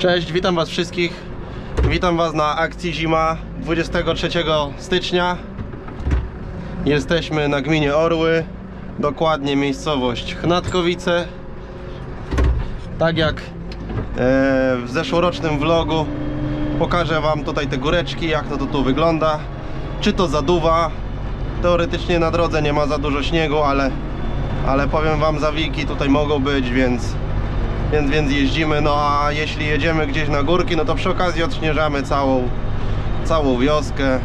Cześć, witam Was wszystkich. Witam Was na akcji Zima 23 stycznia. Jesteśmy na gminie Orły, dokładnie miejscowość Chnatkowice. Tak jak e, w zeszłorocznym vlogu pokażę Wam tutaj te góreczki, jak to, to tu wygląda. Czy to zaduwa? Teoretycznie na drodze nie ma za dużo śniegu, ale, ale powiem Wam, zawiki tutaj mogą być, więc więc, więc jeździmy, no a jeśli jedziemy gdzieś na górki, no to przy okazji odśnieżamy całą, całą wioskę.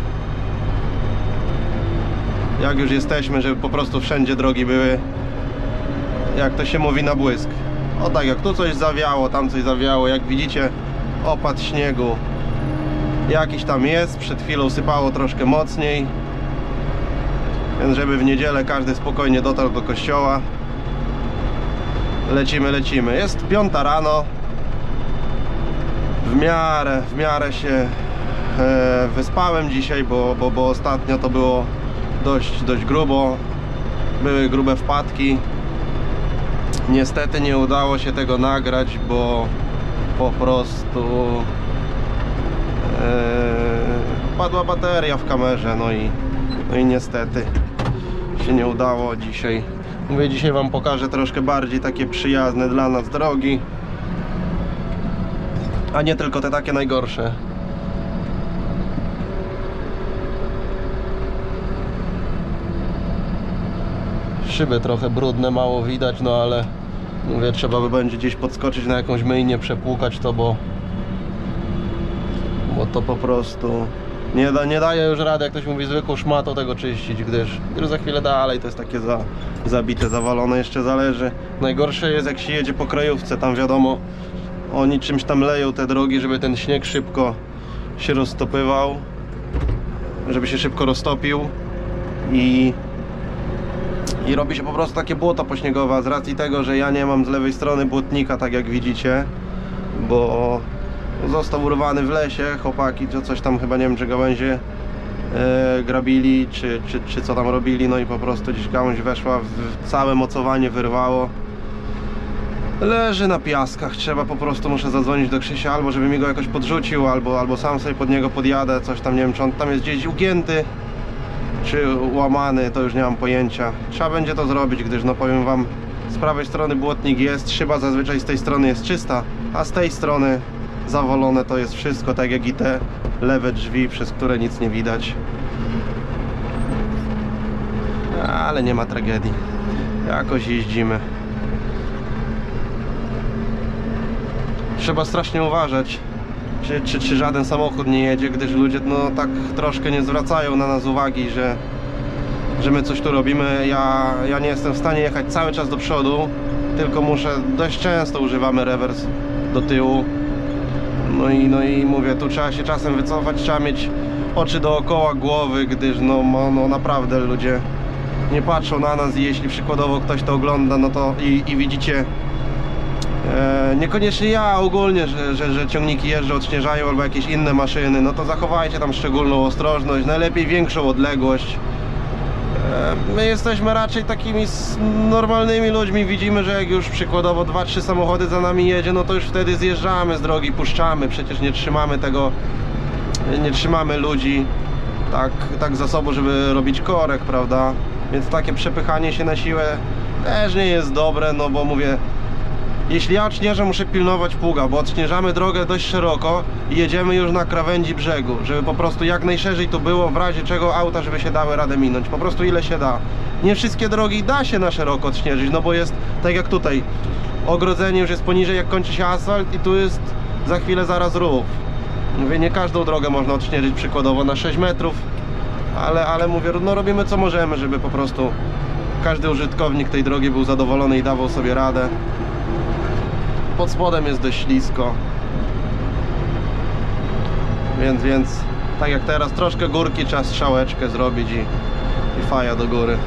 Jak już jesteśmy, żeby po prostu wszędzie drogi były, jak to się mówi, na błysk. O tak, jak tu coś zawiało, tam coś zawiało, jak widzicie, opad śniegu jakiś tam jest, przed chwilą sypało troszkę mocniej. Więc żeby w niedzielę każdy spokojnie dotarł do kościoła. Lecimy, lecimy. Jest piąta rano. W miarę, w miarę się e, wyspałem dzisiaj, bo, bo, bo ostatnio to było dość, dość grubo. Były grube wpadki. Niestety nie udało się tego nagrać, bo po prostu e, padła bateria w kamerze, no i, no i niestety się nie udało dzisiaj. Mówię, dzisiaj Wam pokażę troszkę bardziej takie przyjazne dla nas drogi. A nie tylko te takie najgorsze. Szyby trochę brudne, mało widać, no ale mówię, trzeba by będzie gdzieś podskoczyć na jakąś myjnię, przepłukać to, bo bo to po prostu nie, da, nie daje już rady, jak ktoś mówi, zwykłą szmatą tego czyścić, gdyż, gdyż za chwilę dalej to jest takie za, zabite, zawalone, jeszcze zależy. Najgorsze jest jak się jedzie po krajówce, tam wiadomo, oni czymś tam leją te drogi, żeby ten śnieg szybko się roztopywał, żeby się szybko roztopił i i robi się po prostu takie błoto pośniegowe, z racji tego, że ja nie mam z lewej strony błotnika, tak jak widzicie, bo został urwany w lesie, chłopaki to coś tam chyba nie wiem czy gałęzie e, grabili, czy, czy, czy co tam robili, no i po prostu gdzieś gałąź weszła, w całe mocowanie wyrwało. Leży na piaskach, trzeba po prostu, muszę zadzwonić do Krzysia, albo żeby mi go jakoś podrzucił, albo, albo sam sobie pod niego podjadę, coś tam, nie wiem czy on tam jest gdzieś ugięty, czy łamany, to już nie mam pojęcia. Trzeba będzie to zrobić, gdyż no powiem wam, z prawej strony błotnik jest, szyba zazwyczaj z tej strony jest czysta, a z tej strony zawalone to jest wszystko, tak jak i te lewe drzwi, przez które nic nie widać. Ale nie ma tragedii. Jakoś jeździmy. Trzeba strasznie uważać, czy, czy, czy żaden samochód nie jedzie, gdyż ludzie no tak troszkę nie zwracają na nas uwagi, że, że my coś tu robimy. Ja, ja nie jestem w stanie jechać cały czas do przodu, tylko muszę, dość często używamy rewers do tyłu. No i, no i mówię, tu trzeba się czasem wycofać, trzeba mieć oczy dookoła głowy, gdyż no, no, naprawdę ludzie nie patrzą na nas i jeśli przykładowo ktoś to ogląda, no to i, i widzicie e, niekoniecznie ja ogólnie, że, że, że ciągniki jeżdżą, odśnieżają albo jakieś inne maszyny, no to zachowajcie tam szczególną ostrożność, najlepiej większą odległość. E, My jesteśmy raczej takimi normalnymi ludźmi. Widzimy, że jak już przykładowo 2-3 samochody za nami jedzie, no to już wtedy zjeżdżamy z drogi, puszczamy. Przecież nie trzymamy tego, nie trzymamy ludzi tak, tak za sobą, żeby robić korek, prawda? Więc takie przepychanie się na siłę też nie jest dobre, no bo mówię, jeśli ja odśnieżę, muszę pilnować pługa, bo odśnieżamy drogę dość szeroko i jedziemy już na krawędzi brzegu, żeby po prostu jak najszerzej to było, w razie czego auta, żeby się dały radę minąć, po prostu ile się da. Nie wszystkie drogi da się na szeroko odśnieżyć, no bo jest tak jak tutaj, ogrodzenie już jest poniżej jak kończy się asfalt i tu jest za chwilę zaraz rów. Mówię, nie każdą drogę można odśnieżyć przykładowo na 6 metrów, ale, ale mówię, no robimy co możemy, żeby po prostu każdy użytkownik tej drogi był zadowolony i dawał sobie radę. Pod spodem jest dość ślisko. Więc, więc tak jak teraz, troszkę górki trzeba strzałeczkę zrobić i, i faja do góry.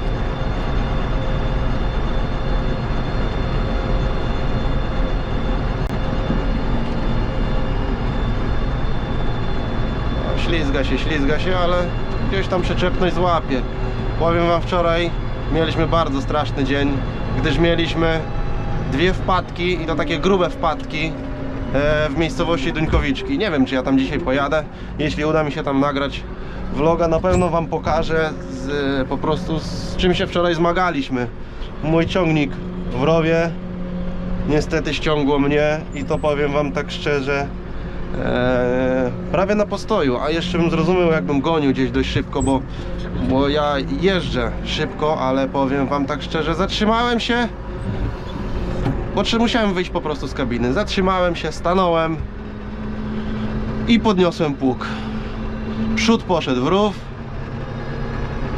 ślizga się, ślizga się, ale gdzieś tam przyczepność złapie. Powiem wam, wczoraj mieliśmy bardzo straszny dzień, gdyż mieliśmy dwie wpadki i to takie grube wpadki e, w miejscowości Duńkowiczki. Nie wiem, czy ja tam dzisiaj pojadę. Jeśli uda mi się tam nagrać vloga, na pewno wam pokażę z, po prostu z czym się wczoraj zmagaliśmy. Mój ciągnik w rowie niestety ściągło mnie i to powiem wam tak szczerze e, prawie na postoju, a jeszcze bym zrozumiał jakbym gonił gdzieś dość szybko, bo, bo ja jeżdżę szybko, ale powiem wam tak szczerze, zatrzymałem się musiałem wyjść po prostu z kabiny. Zatrzymałem się, stanąłem i podniosłem pług. Przód poszedł w rów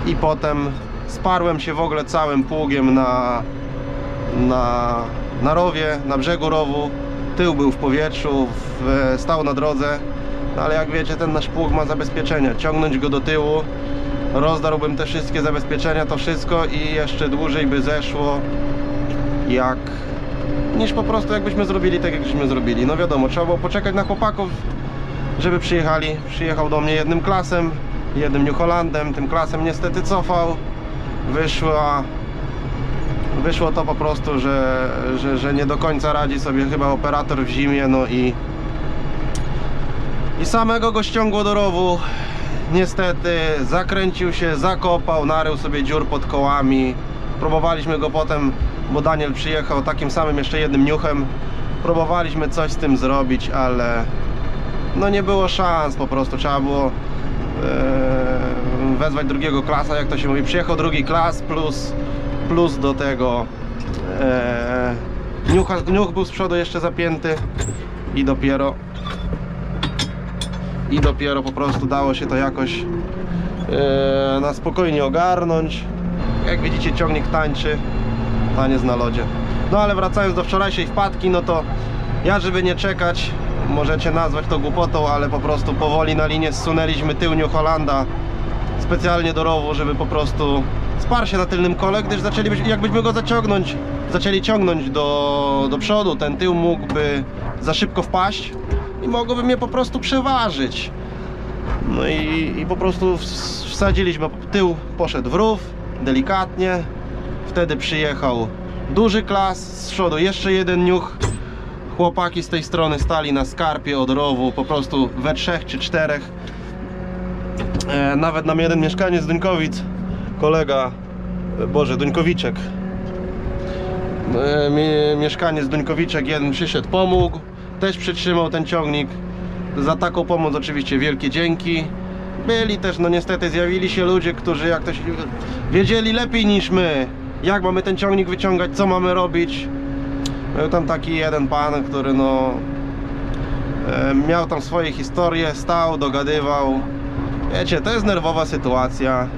i potem sparłem się w ogóle całym pługiem na, na, na rowie, na brzegu rowu. Tył był w powietrzu, w, stał na drodze, no ale jak wiecie, ten nasz pług ma zabezpieczenia. Ciągnąć go do tyłu, rozdarłbym te wszystkie zabezpieczenia, to wszystko i jeszcze dłużej by zeszło jak niż po prostu jakbyśmy zrobili tak, jakbyśmy zrobili. No wiadomo, trzeba było poczekać na chłopaków, żeby przyjechali. Przyjechał do mnie jednym klasem, jednym New Hollandem, tym klasem niestety cofał. Wyszła, wyszło to po prostu, że, że, że nie do końca radzi sobie chyba operator w zimie, no i i samego go ściągło do rowu. Niestety zakręcił się, zakopał, narył sobie dziur pod kołami. Próbowaliśmy go potem, bo Daniel przyjechał takim samym jeszcze jednym niuchem. Próbowaliśmy coś z tym zrobić, ale no nie było szans po prostu. Trzeba było e, wezwać drugiego klasa, jak to się mówi. Przyjechał drugi klas plus, plus do tego e, niucha, niuch był z przodu jeszcze zapięty i dopiero i dopiero po prostu dało się to jakoś e, na spokojnie ogarnąć. Jak widzicie ciągnik tańczy, taniec na lodzie. No ale wracając do wczorajszej wpadki, no to ja żeby nie czekać, możecie nazwać to głupotą, ale po prostu powoli na linię zsunęliśmy tył New Hollanda specjalnie do rowu, żeby po prostu sparł się na tylnym kole, gdyż zaczęlibyśmy, jakbyśmy go zaciągnąć, zaczęli ciągnąć do, do przodu, ten tył mógłby za szybko wpaść i mogłoby mnie po prostu przeważyć. No i, i po prostu ws- wsadziliśmy, tył poszedł w rów, delikatnie, wtedy przyjechał duży klas, z przodu jeszcze jeden niuch, chłopaki z tej strony stali na skarpie od rowu, po prostu we trzech czy czterech. E, nawet nam jeden mieszkaniec Duńkowic, kolega, e, Boże, Duńkowiczek, e, mie- mieszkaniec Duńkowiczek jeden przyszedł, pomógł, też przytrzymał ten ciągnik. Za taką pomoc oczywiście wielkie dzięki. Byli też, no niestety zjawili się ludzie, którzy jak to się wiedzieli lepiej niż my, jak mamy ten ciągnik wyciągać, co mamy robić. Był tam taki jeden pan, który no e, miał tam swoje historie, stał, dogadywał. Wiecie, to jest nerwowa sytuacja.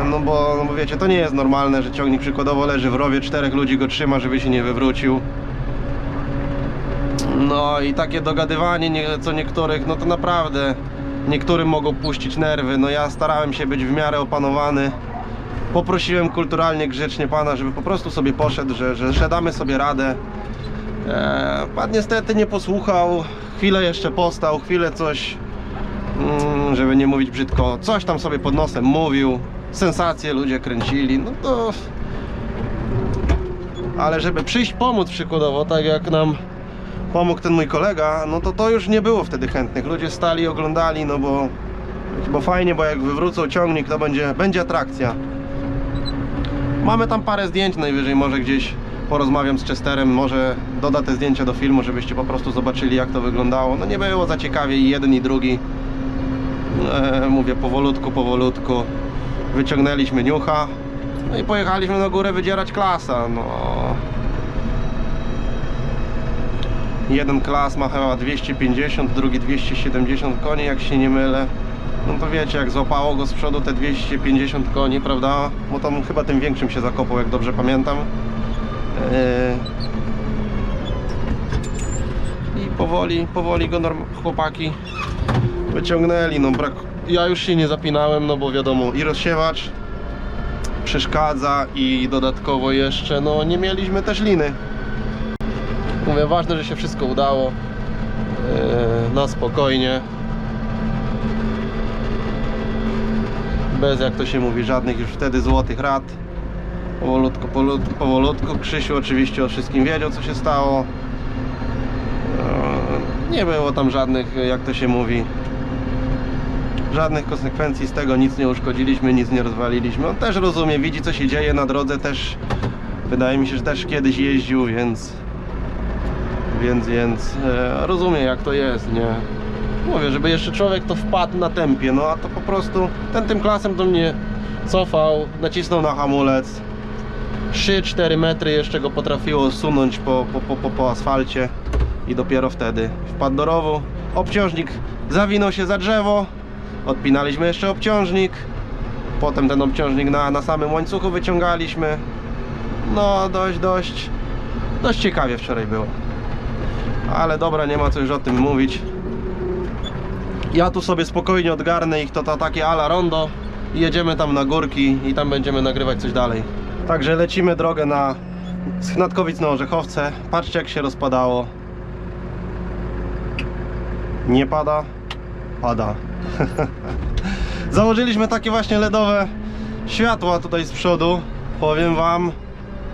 E, No bo, no bo wiecie, to nie jest normalne, że ciągnik przykładowo leży w rowie, czterech ludzi go trzyma, żeby się nie wywrócił. No i takie dogadywanie nie, co niektórych, no to naprawdę niektórym mogą puścić nerwy. No ja starałem się być w miarę opanowany. Poprosiłem kulturalnie, grzecznie pana, żeby po prostu sobie poszedł, że, że, że damy sobie radę. E, pan niestety nie posłuchał, chwilę jeszcze postał, chwilę coś, mm, żeby nie mówić brzydko, coś tam sobie pod nosem mówił. Sensacje ludzie kręcili, no to... Ale żeby przyjść pomóc przykładowo, tak jak nam pomógł ten mój kolega, no to to już nie było wtedy chętnych. Ludzie stali, oglądali, no bo, bo fajnie, bo jak wywrócą ciągnik, to będzie, będzie atrakcja. Mamy tam parę zdjęć, najwyżej może gdzieś porozmawiam z Chesterem, może doda te zdjęcia do filmu, żebyście po prostu zobaczyli jak to wyglądało. No nie było za ciekawie i jeden i drugi. E, mówię powolutku, powolutku. Wyciągnęliśmy niucha. No i pojechaliśmy na górę wydzierać klasa. No, Jeden klas ma chyba 250, drugi 270 koni, jak się nie mylę. No to wiecie, jak złapało go z przodu te 250 koni, prawda? Bo tam chyba tym większym się zakopał, jak dobrze pamiętam. Yy. I powoli, powoli go chłopaki wyciągnęli. No brak... Ja już się nie zapinałem, no bo wiadomo, i rozsiewacz przeszkadza i dodatkowo jeszcze, no nie mieliśmy też liny. Mówię, ważne, że się wszystko udało. Yy, na spokojnie. Bez, jak to się mówi, żadnych już wtedy złotych rad. Powolutku, powolutku. Krzysiu oczywiście o wszystkim wiedział, co się stało. Eee, Nie było tam żadnych, jak to się mówi, żadnych konsekwencji z tego, nic nie uszkodziliśmy, nic nie rozwaliliśmy. On też rozumie, widzi co się dzieje na drodze, też wydaje mi się, że też kiedyś jeździł, więc więc, więc e, rozumie jak to jest, nie? Mówię, żeby jeszcze człowiek to wpadł na tempie, no a to po prostu ten tym klasem do mnie cofał, nacisnął na hamulec 3-4 metry jeszcze go potrafiło sunąć po, po, po, po, asfalcie i dopiero wtedy wpadł do rowu. Obciążnik zawinął się za drzewo, odpinaliśmy jeszcze obciążnik, potem ten obciążnik na, na samym łańcuchu wyciągaliśmy. No dość, dość, dość ciekawie wczoraj było. Ale dobra, nie ma co już o tym mówić. Ja tu sobie spokojnie odgarnę ich to, to takie ala rondo i jedziemy tam na górki i tam będziemy nagrywać coś dalej. Także lecimy drogę na z Natkowic na Orzechowce. Patrzcie jak się rozpadało. Nie pada? Pada. Założyliśmy takie właśnie LEDowe światła tutaj z przodu. Powiem wam,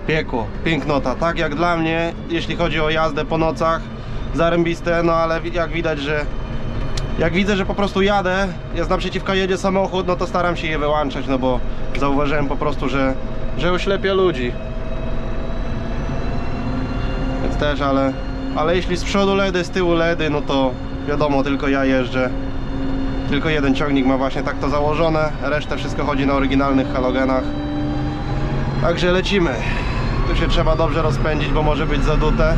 piekło, pięknota. Tak jak dla mnie, jeśli chodzi o jazdę po nocach, zarębiste, no ale jak widać, że jak widzę, że po prostu jadę, jest naprzeciwka jedzie samochód, no to staram się je wyłączać, no bo zauważyłem po prostu, że, że oślepia ludzi. Więc też, ale, ale jeśli z przodu LEDy, z tyłu LEDy, no to wiadomo, tylko ja jeżdżę. Tylko jeden ciągnik ma właśnie tak to założone, reszta wszystko chodzi na oryginalnych halogenach. Także lecimy. Tu się trzeba dobrze rozpędzić, bo może być zadute.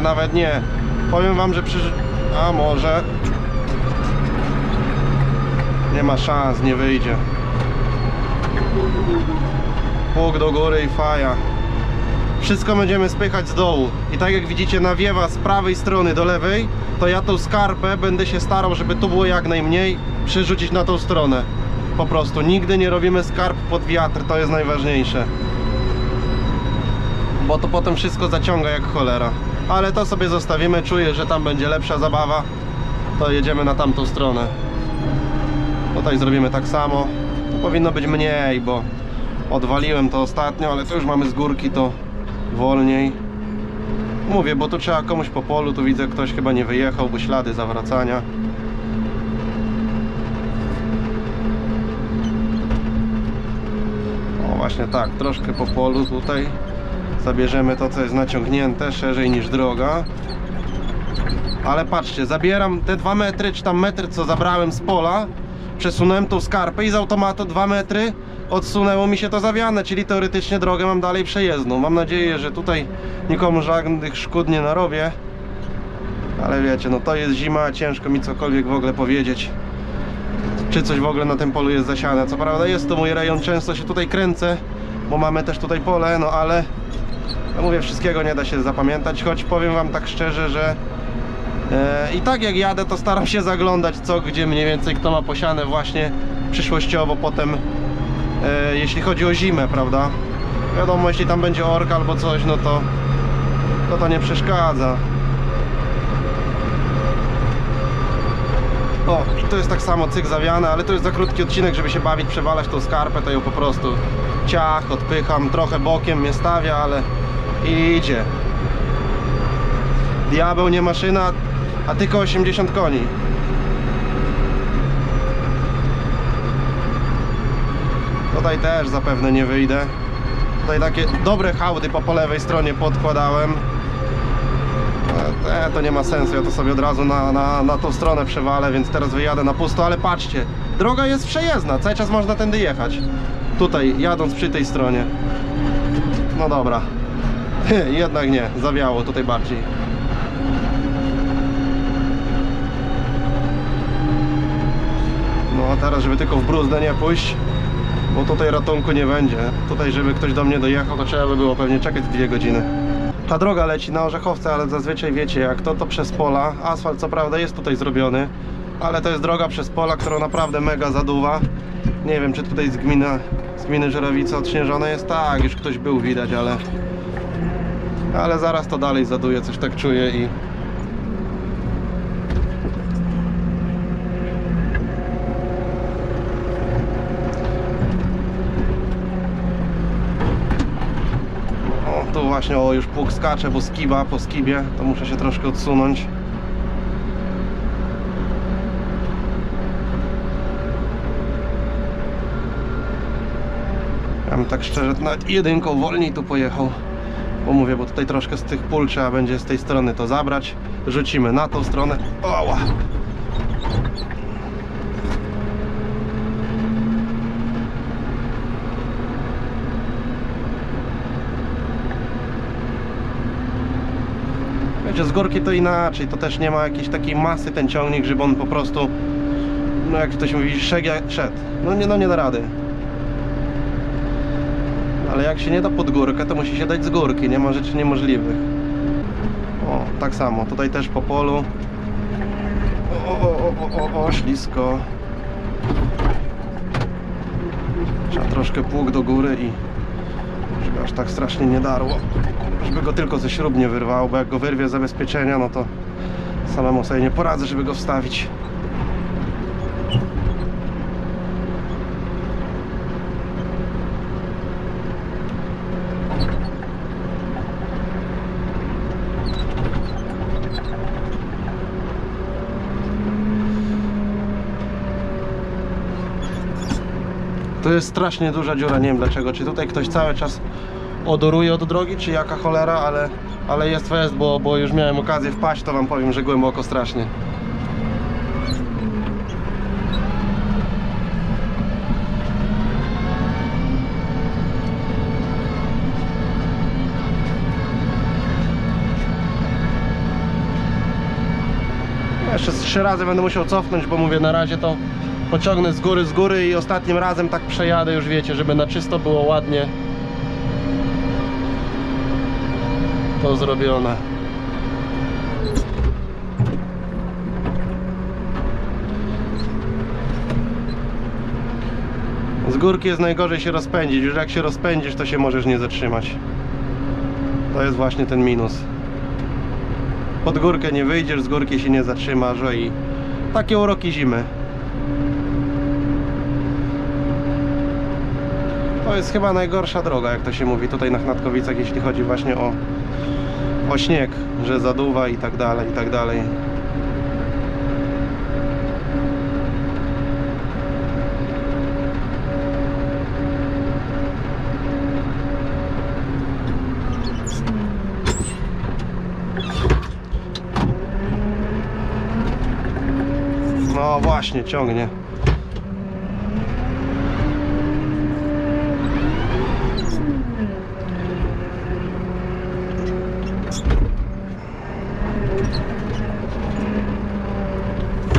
Nawet nie. Powiem wam, że przy... A może... Nie ma szans, nie wyjdzie. Pług do góry i faja. Wszystko będziemy spychać z dołu. I tak jak widzicie nawiewa z prawej strony do lewej, to ja tą skarpę będę się starał, żeby tu było jak najmniej, przerzucić na tą stronę. Po prostu nigdy nie robimy skarp pod wiatr, to jest najważniejsze. Bo to potem wszystko zaciąga jak cholera. Ale to sobie zostawimy, czuję, że tam będzie lepsza zabawa. To jedziemy na tamtą stronę. Tutaj zrobimy tak samo. To powinno być mniej, bo odwaliłem to ostatnio, ale to już mamy z górki, to wolniej. Mówię, bo tu trzeba komuś po polu, tu widzę ktoś chyba nie wyjechał, bo ślady zawracania. O właśnie tak, troszkę po polu tutaj. Zabierzemy to, co jest naciągnięte szerzej niż droga. Ale patrzcie, zabieram te 2 metry, czy tam metr, co zabrałem z pola. Przesunąłem tą skarpę i z automatu 2 metry odsunęło mi się to zawiane, czyli teoretycznie drogę mam dalej przejezdną. Mam nadzieję, że tutaj nikomu żadnych szkód nie narobię. Ale wiecie, no to jest zima, ciężko mi cokolwiek w ogóle powiedzieć. Czy coś w ogóle na tym polu jest zasiane. Co prawda jest to mój rejon, często się tutaj kręcę, bo mamy też tutaj pole, no ale no mówię, wszystkiego nie da się zapamiętać, choć powiem wam tak szczerze, że e, i tak jak jadę, to staram się zaglądać co, gdzie mniej więcej kto ma posiane właśnie przyszłościowo potem, e, jeśli chodzi o zimę, prawda? Wiadomo, jeśli tam będzie orka albo coś, no to to, to nie przeszkadza. O, i to jest tak samo cyk zawiane, ale to jest za krótki odcinek, żeby się bawić, przewalać tą skarpę, to ją po prostu ciach, odpycham, trochę bokiem mnie stawia, ale idzie. Diabeł nie maszyna, a tylko 80 koni. Tutaj też zapewne nie wyjdę. Tutaj takie dobre hałdy po, po lewej stronie podkładałem. E, to nie ma sensu, ja to sobie od razu na, na, na tą stronę przewalę, więc teraz wyjadę na pusto, ale patrzcie, droga jest przejezdna, cały czas można tędy jechać. Tutaj, jadąc przy tej stronie. No dobra. Jednak nie, zawiało tutaj bardziej. No a teraz, żeby tylko w bruzdę nie pójść, bo tutaj ratunku nie będzie. Tutaj, żeby ktoś do mnie dojechał, to trzeba by było pewnie czekać dwie godziny. Ta droga leci na Orzechowce, ale zazwyczaj wiecie jak to, to przez pola. Asfalt co prawda jest tutaj zrobiony, ale to jest droga przez pola, którą naprawdę mega zaduwa. Nie wiem, czy tutaj z gminy, z gminy Żerowice odśnieżone jest. Tak, już ktoś był widać, ale... Ale zaraz to dalej zaduje, coś tak czuję i... O, tu właśnie, o, już pług skacze, bo skiba po skibie, to muszę się troszkę odsunąć. Ja bym tak szczerze nawet jedynką wolniej tu pojechał. Bo mówię, bo tutaj troszkę z tych pól trzeba będzie z tej strony to zabrać. Rzucimy na tą stronę. Oła! Wiecie, z górki to inaczej, to też nie ma jakiejś takiej masy ten ciągnik, żeby on po prostu, no jak ktoś mówi, szedł. No nie, no nie da rady. Ale jak się nie da pod górkę, to musi się dać z górki, nie ma rzeczy niemożliwych. O, tak samo, tutaj też po polu. O, o, o, o, o, o ślisko. Trzeba troszkę pług do góry i żeby aż tak strasznie nie darło. Żeby go tylko ze śrub nie wyrwało, bo jak go wyrwie z zabezpieczenia, no to samemu sobie nie poradzę, żeby go wstawić. To jest strasznie duża dziura, nie wiem dlaczego. Czy tutaj ktoś cały czas odoruje od drogi, czy jaka cholera, ale, ale jest fest, bo, bo już miałem okazję wpaść, to wam powiem, że głęboko strasznie. Jeszcze trzy razy będę musiał cofnąć, bo mówię, na razie to pociągnę z góry, z góry i ostatnim razem tak przejadę, już wiecie, żeby na czysto było ładnie to zrobione. Z górki jest najgorzej się rozpędzić, już jak się rozpędzisz, to się możesz nie zatrzymać. To jest właśnie ten minus. Pod górkę nie wyjdziesz, z górki się nie zatrzymasz, o i takie uroki zimy. To jest chyba najgorsza droga, jak to się mówi tutaj na Chnatkowicach, jeśli chodzi właśnie o, o śnieg, że zaduwa i tak dalej, i tak dalej. No właśnie, ciągnie.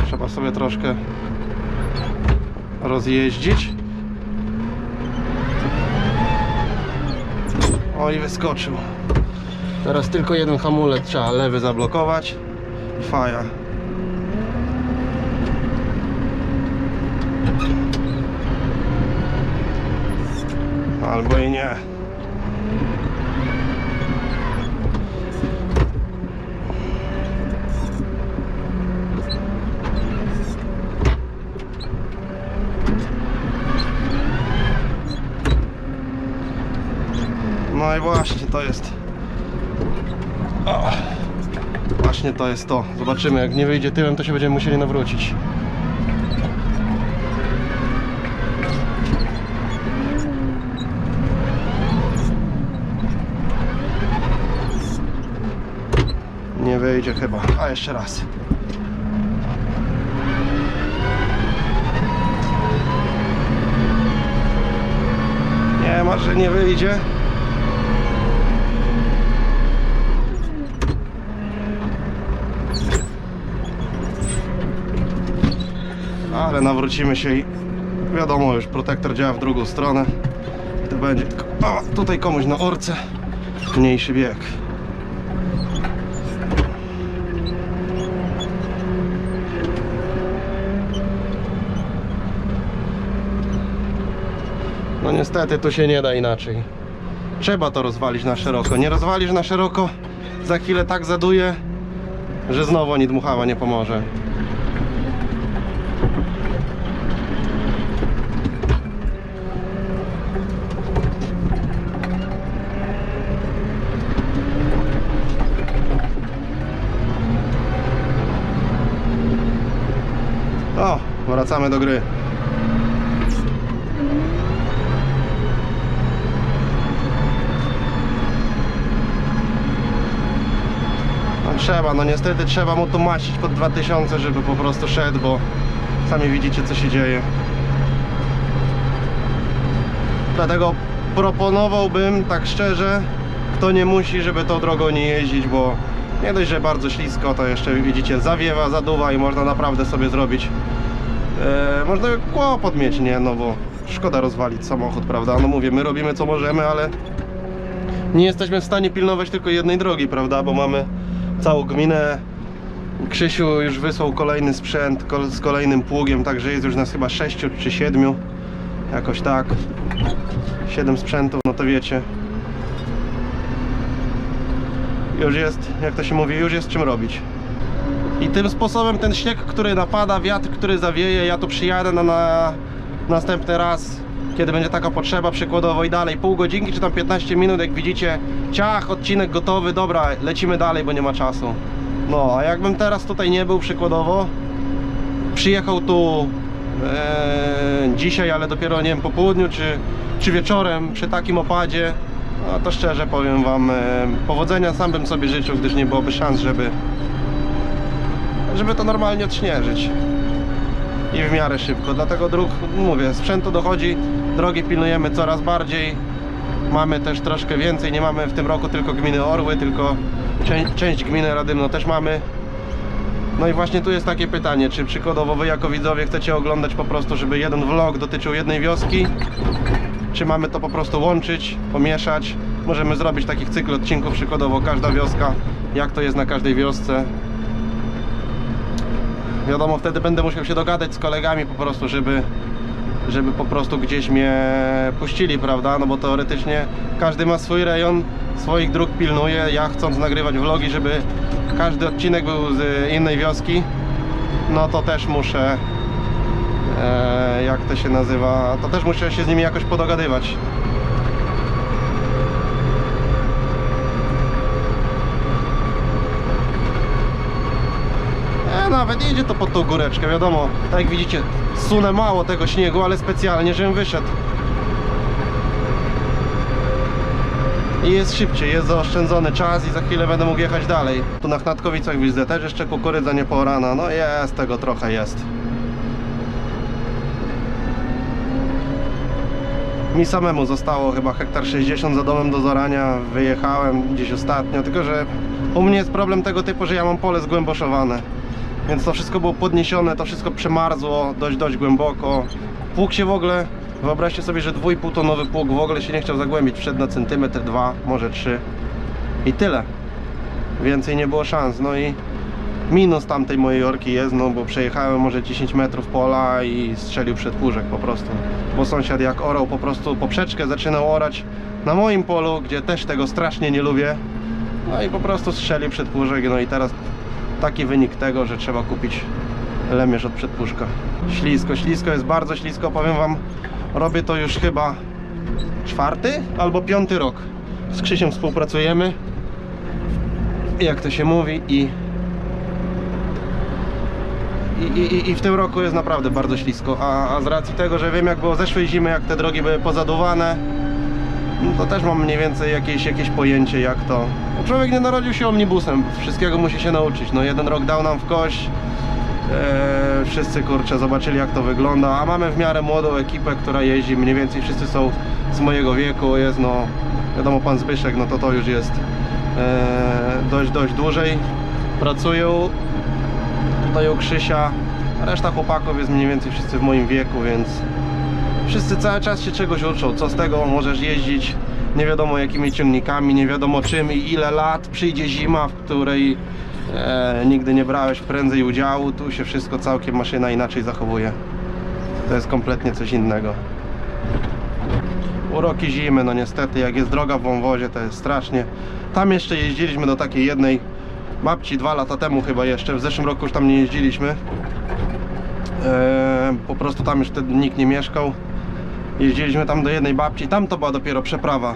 Trzeba troszkę rozjeździć. O i wyskoczył. Teraz tylko jeden hamulec trzeba lewy zablokować. Faja. Albo i nie. Właśnie to jest. O, właśnie to jest to. Zobaczymy, jak nie wyjdzie tyłem, to się będziemy musieli nawrócić. Nie wyjdzie chyba. A jeszcze raz. Nie ma, że nie wyjdzie. Ale nawrócimy się i wiadomo już, protektor działa w drugą stronę. To będzie o, tutaj komuś na orce mniejszy bieg. No niestety tu się nie da inaczej. Trzeba to rozwalić na szeroko. Nie rozwalisz na szeroko, za chwilę tak zaduje, że znowu ani dmuchawa nie pomoże. O, wracamy do gry. No trzeba, no niestety trzeba mu tu maścić pod 2000, żeby po prostu szedł, bo sami widzicie co się dzieje. Dlatego proponowałbym, tak szczerze, kto nie musi, żeby tą drogą nie jeździć, bo nie dość, że bardzo ślisko, to jeszcze widzicie zawiewa, zaduwa i można naprawdę sobie zrobić e, można kłopot mieć, nie, no bo szkoda rozwalić samochód, prawda? No mówię, my robimy co możemy, ale nie jesteśmy w stanie pilnować tylko jednej drogi, prawda? Bo mamy całą gminę. Krzysiu już wysłał kolejny sprzęt z kolejnym pługiem, także jest już nas chyba 6 czy 7. Jakoś tak. 7 sprzętów, no to wiecie. Już jest, jak to się mówi, już jest czym robić. I tym sposobem ten śnieg, który napada, wiatr, który zawieje, ja tu przyjadę na, na następny raz, kiedy będzie taka potrzeba, przykładowo i dalej, pół godzinki czy tam 15 minut, jak widzicie, ciach, odcinek gotowy, dobra, lecimy dalej, bo nie ma czasu. No, a jakbym teraz tutaj nie był, przykładowo, przyjechał tu e, dzisiaj, ale dopiero, nie wiem, po południu czy, czy wieczorem, przy takim opadzie, no to szczerze powiem wam, e, powodzenia sam bym sobie życzył, gdyż nie byłoby szans, żeby żeby to normalnie odśnieżyć i w miarę szybko. Dlatego dróg, mówię, sprzętu dochodzi, drogi pilnujemy coraz bardziej. Mamy też troszkę więcej, nie mamy w tym roku tylko gminy Orły, tylko część, część gminy Radymno też mamy. No i właśnie tu jest takie pytanie, czy przykładowo wy jako widzowie chcecie oglądać po prostu, żeby jeden vlog dotyczył jednej wioski, czy mamy to po prostu łączyć, pomieszać. Możemy zrobić takich cykl odcinków, przykładowo każda wioska, jak to jest na każdej wiosce, Wiadomo, wtedy będę musiał się dogadać z kolegami po prostu, żeby, żeby po prostu gdzieś mnie puścili, prawda? No bo teoretycznie każdy ma swój rejon, swoich dróg pilnuje. Ja chcąc nagrywać vlogi, żeby każdy odcinek był z innej wioski, no to też muszę, e, jak to się nazywa, to też muszę się z nimi jakoś podogadywać. Nawet idzie to pod tą góreczkę, wiadomo. Tak jak widzicie, sunę mało tego śniegu, ale specjalnie, żebym wyszedł. I jest szybciej, jest zaoszczędzony czas i za chwilę będę mógł jechać dalej. Tu na Chnatkowicach widzę też jeszcze kukurydza nie porana, no jest, tego trochę jest. Mi samemu zostało chyba hektar 60 za domem do zarania, wyjechałem gdzieś ostatnio, tylko że u mnie jest problem tego typu, że ja mam pole zgłęboszowane. Więc to wszystko było podniesione, to wszystko przemarzło dość, dość głęboko. Pług się w ogóle, wyobraźcie sobie, że 2,5 tonowy pług w ogóle się nie chciał zagłębić, wszedł na centymetr, dwa, może trzy i tyle. Więcej nie było szans, no i minus tamtej mojej orki jest, no bo przejechałem może 10 metrów pola i strzelił przed płużek po prostu. Bo sąsiad jak orał po prostu poprzeczkę zaczynał orać na moim polu, gdzie też tego strasznie nie lubię. No i po prostu strzelił przed płużek, no i teraz taki wynik tego, że trzeba kupić lemierz od przedpuszka. Ślisko, ślisko, jest bardzo ślisko, powiem wam, robię to już chyba czwarty albo piąty rok. Z Krzysiem współpracujemy, jak to się mówi i i, i, I w tym roku jest naprawdę bardzo ślisko, a, a z racji tego, że wiem jak było zeszłej zimy, jak te drogi były pozaduwane, no to też mam mniej więcej jakieś, jakieś pojęcie jak to. No człowiek nie narodził się omnibusem, wszystkiego musi się nauczyć. No jeden rok dał nam w kość, e, wszyscy kurczę zobaczyli jak to wygląda, a mamy w miarę młodą ekipę, która jeździ, mniej więcej wszyscy są z mojego wieku, jest no, wiadomo pan Zbyszek, no to to już jest e, dość, dość dłużej. Pracują. Tutaj u Krzysia, reszta chłopaków jest mniej więcej wszyscy w moim wieku, więc wszyscy cały czas się czegoś uczą, co z tego możesz jeździć nie wiadomo jakimi ciągnikami, nie wiadomo czym i ile lat przyjdzie zima, w której e, nigdy nie brałeś prędzej udziału, tu się wszystko całkiem maszyna inaczej zachowuje. To jest kompletnie coś innego. uroki zimy, no niestety, jak jest droga w wąwozie, to jest strasznie. Tam jeszcze jeździliśmy do takiej jednej babci dwa lata temu chyba jeszcze, w zeszłym roku już tam nie jeździliśmy. Eee, po prostu tam już wtedy nikt nie mieszkał. Jeździliśmy tam do jednej babci, tam to była dopiero przeprawa.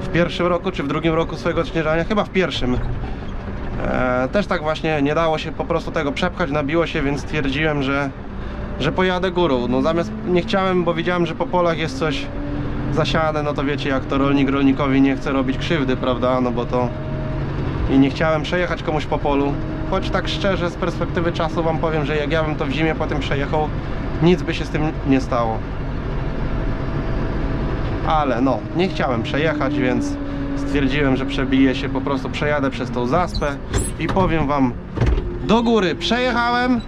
W pierwszym roku czy w drugim roku swojego odśnieżania? Chyba w pierwszym. Eee, też tak właśnie nie dało się po prostu tego przepchać, nabiło się, więc stwierdziłem, że, że pojadę górą. No zamiast nie chciałem, bo widziałem, że po polach jest coś zasiane, no to wiecie jak to rolnik rolnikowi nie chce robić krzywdy, prawda? No bo to i nie chciałem przejechać komuś po polu. Choć tak szczerze, z perspektywy czasu wam powiem, że jak ja bym to w zimie potem przejechał, nic by się z tym nie stało. Ale no, nie chciałem przejechać, więc stwierdziłem, że przebiję się, po prostu przejadę przez tą zaspę i powiem wam, do góry przejechałem,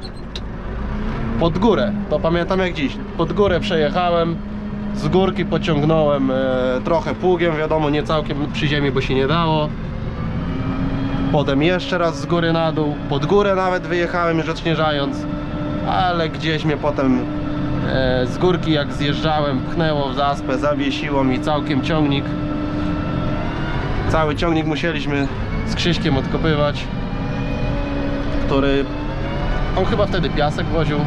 pod górę, to pamiętam jak dziś, pod górę przejechałem, z górki pociągnąłem e, trochę pługiem, wiadomo, nie całkiem przy ziemi, bo się nie dało. Potem jeszcze raz z góry na dół, pod górę nawet wyjechałem już odśnieżając, ale gdzieś mnie potem z górki jak zjeżdżałem pchnęło w zaspę, zawiesiło mi całkiem ciągnik. Cały ciągnik musieliśmy z Krzyśkiem odkopywać, który on chyba wtedy piasek woził.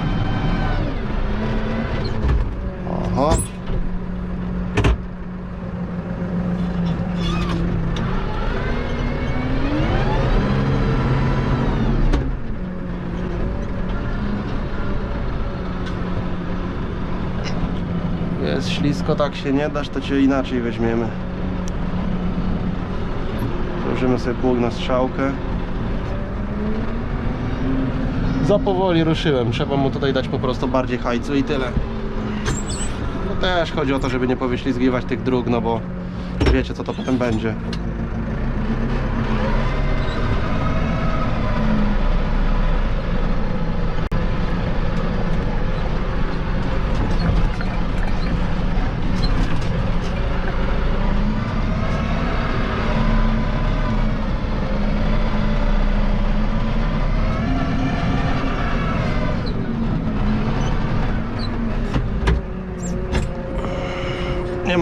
Oho. Ślisko, tak się nie dasz, to cię inaczej weźmiemy. Założymy sobie pług na strzałkę. Za powoli ruszyłem, trzeba mu tutaj dać po prostu bardziej hajcu i tyle. No też chodzi o to, żeby nie powyślizgiwać tych dróg, no bo wiecie co to potem będzie.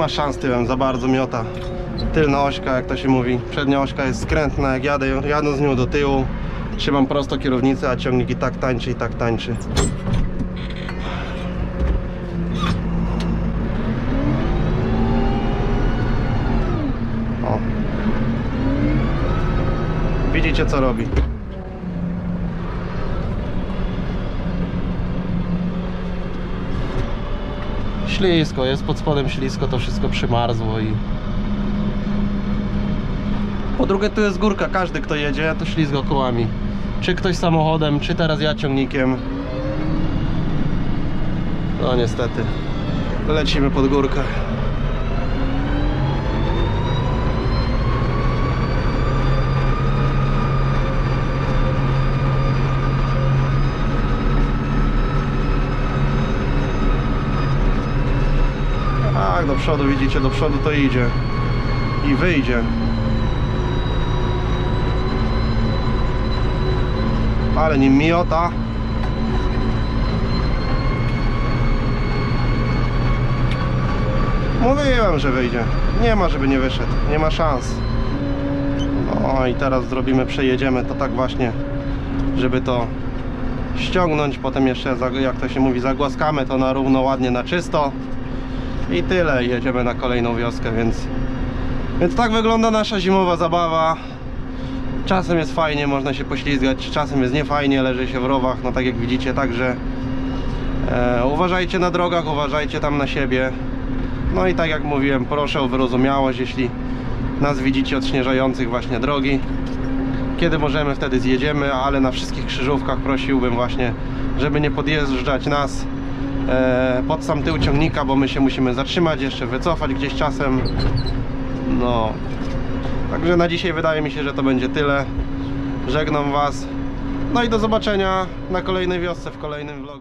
Ma szans tyłem, za bardzo miota. Tylna ośka, jak to się mówi. Przednia ośka jest skrętna, jak jadę, jadę z nią do tyłu. Trzymam prosto kierownicę, a ciągnik i tak tańczy, i tak tańczy. O. Widzicie co robi. Ślisko, jest pod spodem ślisko, to wszystko przymarzło i... Po drugie tu jest górka, każdy kto jedzie to ślizgo kołami. Czy ktoś samochodem, czy teraz ja ciągnikiem. No niestety. Lecimy pod górkę. Tak, do przodu widzicie, do przodu to idzie. I wyjdzie. Ale nim miota. Mówiłem, że wyjdzie. Nie ma, żeby nie wyszedł. Nie ma szans. No i teraz zrobimy, przejedziemy to tak właśnie, żeby to ściągnąć. Potem jeszcze, jak to się mówi, zagłaskamy to na równo, ładnie, na czysto. I tyle, jedziemy na kolejną wioskę, więc więc tak wygląda nasza zimowa zabawa. Czasem jest fajnie, można się poślizgać, czasem jest niefajnie, leży się w rowach, no tak jak widzicie, także e, uważajcie na drogach, uważajcie tam na siebie. No i tak jak mówiłem, proszę o wyrozumiałość, jeśli nas widzicie odśnieżających właśnie drogi. Kiedy możemy, wtedy zjedziemy, ale na wszystkich krzyżówkach prosiłbym właśnie, żeby nie podjeżdżać nas pod sam tył ciągnika, bo my się musimy zatrzymać, jeszcze wycofać gdzieś czasem. No, także na dzisiaj wydaje mi się, że to będzie tyle. Żegnam Was. No i do zobaczenia na kolejnej wiosce w kolejnym vlogu.